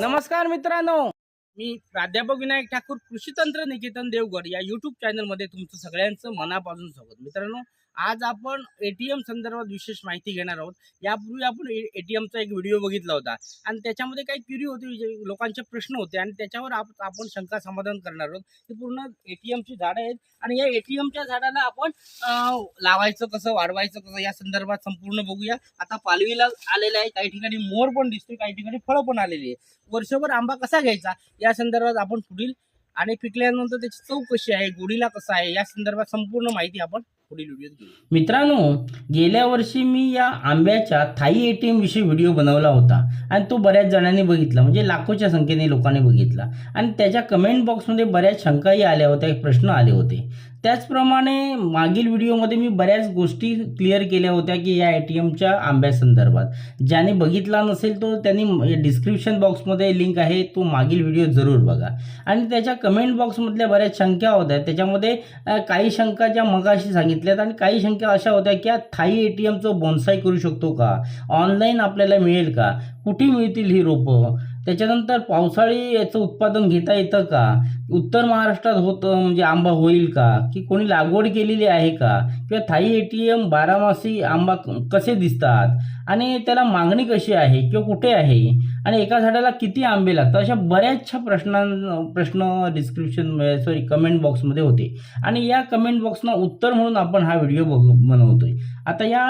नमस्कार मित्रांनो. मी प्राध्यापक विनायक ठाकूर कृषी तंत्र निकेतन देवगड या युट्यूब चॅनलमध्ये तुमचं सगळ्यांचं मनापासून स्वागत. मित्रांनो आज आपण एटीएम संदर्भात विशेष माहिती घेणार आहोत. यापूर्वी आपण एटीएमचा एक व्हिडिओ बघितला होता. आणि त्याच्यामध्ये काही क्युरी होती जे लोकांचे प्रश्न होते आणि त्याच्यावर आपण शंका समाधान करणार आहोत. की पूर्ण एटीएमची झाडं आहेत आणि या एटीएमच्या झाडाला आपण लावायचं कसं वाढवायचं कसं या संदर्भात संपूर्ण बघूया. आता पालवीला आलेलं आहे. काही ठिकाणी मोर पण दिसतोय काही ठिकाणी फळं पण आलेली आहे वर्षभर आंबा कसा घ्यायचा? या संदर्भात आपण पुढील आणि पिकल्यानंतर त्याची चव कशी आहे गोडीला कसं आहे या संदर्भात संपूर्ण माहिती आपण पुढील व्हिडिओत घेऊ. मित्रांनो गेल्या वर्षी मी या आंब्याच्या थाई एटीएम विषयी व्हिडिओ बनवला होता आणि तो बऱ्याच जणांनी बघितला म्हणजे लाखोच्या संख्येने लोकांनी बघितला. आणि त्याच्या कमेंट बॉक्समध्ये बऱ्याच शंकाही आल्या होत्या प्रश्न आले होते. त्याचप्रमाणे मागील व्हिडिओमध्ये मी बऱ्याच गोष्टी क्लिअर केल्या होत्या की या ए टी एमच्या आंब्यासंदर्भात. ज्याने बघितला नसेल तो त्यांनी डिस्क्रिप्शन बॉक्समध्ये लिंक आहे तो मागील व्हिडिओ जरूर बघा. आणि त्याच्या कमेंट बॉक्समधल्या बऱ्याच शंका होत्या. त्याच्यामध्ये काही शंका ज्या मगाशी सांगितल्यात आणि काही शंका अशा होत्या की थाई ए टी एमचं बोन्साई करू शकतो का? ऑनलाईन आपल्याला मिळेल का? कुठे मिळतील ही रोपं? त्याच्यानंतर पावसाळी याचं उत्पादन घेता येतं का? उत्तर महाराष्ट्रात होतं म्हणजे आंबा होईल का? की कोणी लागवड केलेली आहे का? किंवा थाई ए टी एम बारामासी आंबा कसे दिसतात? आणि त्याला मागणी कशी आहे? किंवा कुठे आहे? आणि एका झाडाला किती आंबे लागतात? अशा बऱ्याचशा प्रश्नां प्रश्न डिस्क्रिप्शन सॉरी कमेंट बॉक्समध्ये होते. आणि या कमेंट बॉक्सना उत्तर म्हणून आपण हा व्हिडिओ बघ बनवतोय. आता या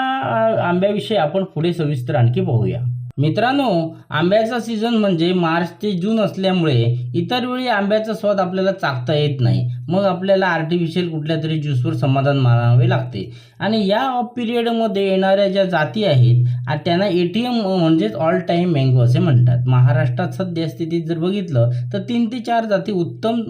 आंब्याविषयी आपण पुढे सविस्तर आणखी पाहूया. मित्रांनो आंब्याचा सीझन म्हणजे मार्च ते जून असल्यामुळे इतर वेळी आंब्याचा स्वाद आपल्याला चाखता येत नाही. मग आपल्याला आर्टिफिशियल कुठल्या तरी ज्यूसवर समाधान मानावे लागते. आणि या ऑफ पिरियडमध्ये येणाऱ्या ज्या जाती आहेत त्यांना ए टी एम म्हणजेच ऑल टाईम मँगो असे म्हणतात. महाराष्ट्रात सध्या स्थितीत जर बघितलं तर तीन ते चार जाती उत्तम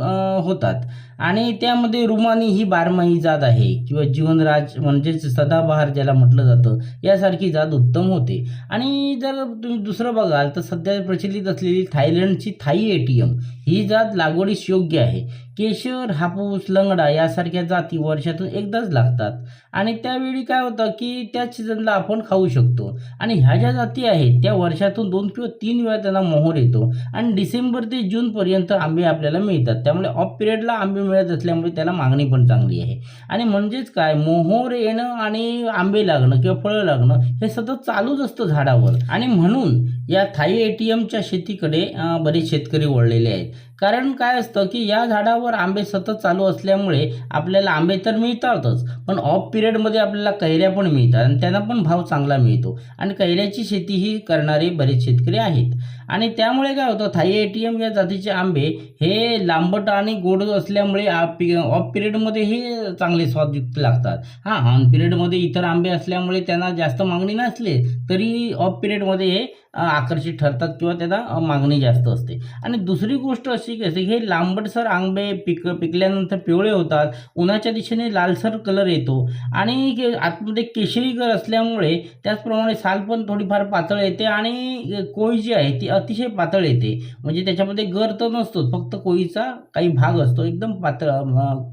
होतात. आणि त्यामध्ये रुमानी ही बारमाही जात आहे किंवा जीवनराज म्हणजेच सदाबहार ज्याला म्हटलं जातं यासारखी जात उत्तम होते. आणि जर तुम्ही दुसरं बघाल तर सध्या प्रचलित असलेली थायलंडची थाई ए टी एम ही जात लागवडीस योग्य आहे. केशर हापूस लंगडा यासारख्या जाती वर्षातून एकदाच लागतात. आणि त्यावेळी काय होतं की त्या सीझनला आपण खाऊ शकतो. आणि ह्या ज्या जाती आहेत त्या वर्षातून दोन किंवा तीन वेळा त्यांना मोहर येतो. आणि डिसेंबर ते जूनपर्यंत आंबे आपल्याला मिळतात. त्यामुळे ऑफ पिरियडला आंबे मिळत असल्यामुळे त्याला मागणी पण चांगली आहे. आणि म्हणजेच काय? मोहोर येणं आणि आंबे लागणं किंवा फळं लागणं हे सतत चालूच असतं झाडावर. आणि म्हणून या थाई ए टी एमच्या शेतीकडे बरेच शेतकरी वळलेले आहेत. कारण काय असतं की या झाडावर आंबे सतत चालू असल्यामुळे आपल्याला आंबे तर मिळतातच पण ऑफ पिरियडमध्ये आपल्याला कैऱ्या पण मिळतात आणि त्यांना पण भाव चांगला मिळतो. आणि कैऱ्याची शेती ही करणारे बरेच शेतकरी आहेत. आणि त्यामुळे काय होतं थाई ए टी एम या जातीचे आंबे हे लांबट आणि गोड असल्यामुळे ऑफ पिरियडमध्ये हे चांगले स्वादयुक्त लागतात. हां ऑन पिरियडमध्ये इतर आंबे असल्यामुळे त्यांना जास्त मागणी नसले तरी ऑफ पिरियडमध्ये हे आकर्षित ठरतात किंवा त्याला मागणी जास्त असते. आणि दुसरी गोष्ट अशी की असते की हे लांबटसर आंबे पिक पिकल्यानंतर पिवळे होतात. उन्हाच्या दिशेने लालसर कलर येतो. आणि हे आतमध्ये केशरीकर असल्यामुळे त्याचप्रमाणे साल पण थोडीफार पातळ येते आणि कोळी जी आहे ती अतिशय पातळ येते. म्हणजे त्याच्यामध्ये गर तर नसतोच फक्त कोळीचा काही भाग असतो. एकदम पातळ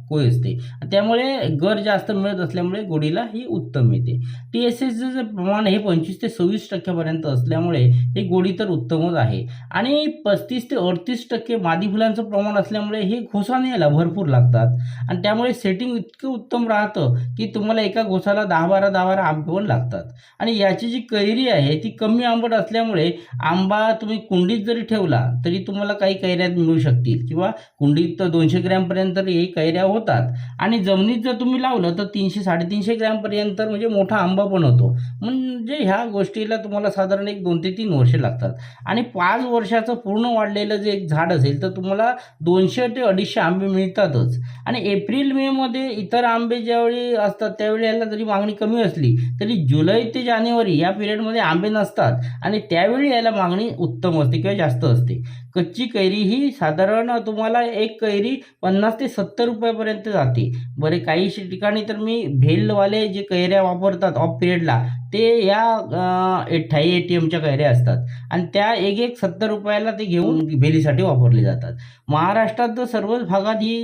कोळी असते. त्यामुळे गर जास्त मिळत असल्यामुळे गोडीला ही उत्तम येते. टी एस एसचं प्रमाण हे पंचवीस ते सव्वीस टक्क्यापर्यंत असल्यामुळे हे गोडी तर उत्तमच आहे. आणि पस्तीस ते अडतीस टक्के मादी फुलांचं प्रमाण असल्यामुळे हे घोसाने यायला भरपूर लागतात. आणि त्यामुळे सेटिंग इतकं उत्तम राहतं की तुम्हाला एका घोसाला दहा बारा दहा बारा आंबे पण लागतात. आणि याची जी कैरी आहे ती कमी आंबट असल्यामुळे आंबा तुम्ही कुंडीत जरी ठेवला तरी तुम्हाला काही कैऱ्यात मिळू शकतील. किंवा कुंडीत तर दोनशे ग्रॅमपर्यंत हे कैऱ्या होतात. आणि जमिनीत जर तुम्ही लावलं तर तीनशे साडेतीनशे ग्रॅमपर्यंत म्हणजे मोठा आंबा पण होतो. म्हणजे ह्या गोष्टीला तुम्हाला साधारण एक दोन ते तीन वर्षे लागतात. आणि पाच वर्षाचं पूर्ण वाढलेलं जे एक झाड असेल तर तुम्हाला दोनशे ते अडीचशे आंबे मिळतातच. आणि एप्रिल मेमध्ये इतर आंबे ज्यावेळी असतात त्यावेळी याला जरी मागणी कमी असली तरी जुलै ते जानेवारी या पिरियडमध्ये आंबे नसतात. आणि त्यावेळी याला मागणी उत्तम असते किंवा जास्त असते. कच्ची कैरी ही साधारण तुम्हाला एक कैरी पन्नास ते सत्तर रुपयापर्यंत जाते. बरे काही ठिकाणी तर मी भेलवाले जे कैऱ्या वापरतात ऑफ पिरियडला ते या ए- ठाई ए टी एमच्या कैऱ्या असतात. आणि त्या एक एक सत्तर रुपयाला ते घेऊन भेलीसाठी वापरले जातात. महाराष्ट्रात तर सर्वच भागात ही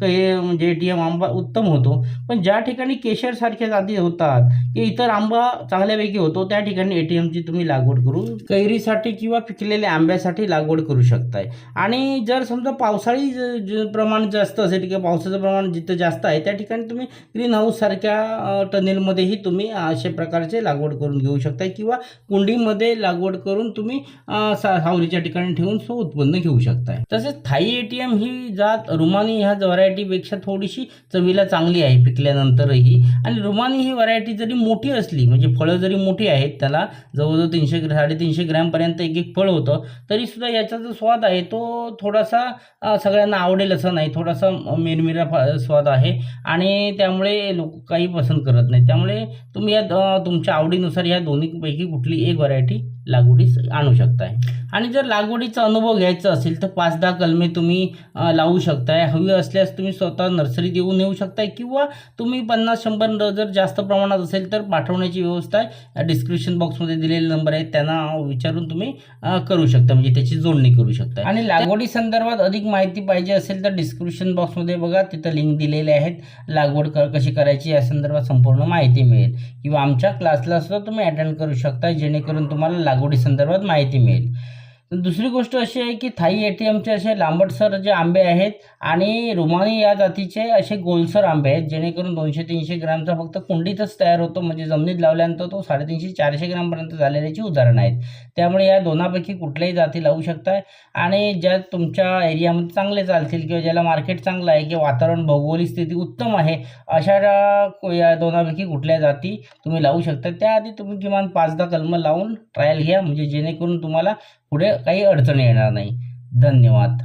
कै म्हणजे ए टी एम आंबा उत्तम होतो. पण ज्या ठिकाणी केशरसारख्या जाती होतात की इतर आंबा चांगल्यापैकी होतो त्या ठिकाणी ए टी एमची तुम्ही लागवड करून कैरीसाठी किंवा पिकलेल्या आंब्यासाठी लागवड करू शकताय. आणि जर समजा पावसाळी ज- ज- प्रमाण जास्त असेल किंवा पावसाचं प्रमाण जिथं जास्त आहे त्या ठिकाणी तुम्ही ग्रीन हाऊससारख्या अ, टनेलमध्येही तुम्ही अशा प्रकारचे लागवड करून घेऊ शकताय किंवा कुंडीमध्ये लागवड करून तुम्ही सावलीच्या ठिकाणी ठेवून सो उत्पन्न घेऊ शकताय. तसेच थाई एटीएम ही जात रुमानी ह्या व्हरायटीपेक्षा थोडीशी चवीला चांगली आहे पिकल्यानंतरही. आणि रुमानी ही व्हरायटी जरी मोठी असली म्हणजे फळं जरी मोठी आहेत त्याला जवळजवळ तीनशे साडेतीनशे ग्रॅमपर्यंत एक एक फळ होतं तरीसुद्धा याचा जो स्वाद आहे. तो थोडासा सगळ्यांना आवडेल असं नाही. थोडासा मिरमिरा स्वाद आहे. आणि त्यामुळे लोक काही पसंत करत नाही. त्यामुळे तुम्ही या तुमच्या आवडीनुसार या दोन्हीपैकी कुठली एक व्हरायटी लागवडीस आणू शकताय. आणि जर लागवडीचा अनुभव घ्यायचा असेल तर पाच दहा कलमे तुम्ही लावू शकताय. हवी असल्यास तुम्ही स्वतः नर्सरी देऊन येऊ शकताय किंवा तुम्ही पन्नास शंभर जर जास्त प्रमाणात असेल तर पाठवण्याची व्यवस्था आहे डिस्क्रिप्शन बॉक्समध्ये दिलेले नंबर आहेत त्यांना विचारून तुम्ही करू शकता. म्हणजे त्याची जोडणी करू शकता आणि लागवडी संदर्भात अधिक माहिती पाहिजे असेल तर डिस्क्रिप्शन बॉक्समध्ये बघा. तिथं लिंक दिलेले आहेत. लागवड क कशी करायची या संदर्भात संपूर्ण माहिती मिळेल. किंवा आमच्या क्लासला सुद्धा तुम्ही अटेंड करू शकता जेणेकरून तुम्हाला लागवडी संदर्भात माहिती मिळेल. दुसरी गोष्ट अशी आहे की थाई ए टी एमचे असे लांबटसर जे आंबे आहेत आणि रुमानी या जातीचे असे गोलसर आंबे आहेत जेणेकरून दोनशे तीनशे ग्रॅमचा फक्त कुंडीतच तयार होतो म्हणजे जमिनीत लावल्यानंतर तो साडेतीनशे चारशे ग्रॅमपर्यंत झालेल्याची उदाहरणं आहेत. त्यामुळे या दोनापैकी कुठल्याही जाती लावू शकताय आणि ज्या तुमच्या एरियामध्ये चांगले चालतील किंवा ज्याला मार्केट चांगलं आहे किंवा वातावरण भौगोलिक स्थिती उत्तम आहे अशा या- दोनापैकी कुठल्या जाती तुम्ही लावू शकता त्याआधी तुम्ही किमान पाच दहा कलमं लावून ट्रायल घ्या म्हणजे जेणेकरून तुम्हाला पुढे काही अडचणी येणार नाही. धन्यवाद.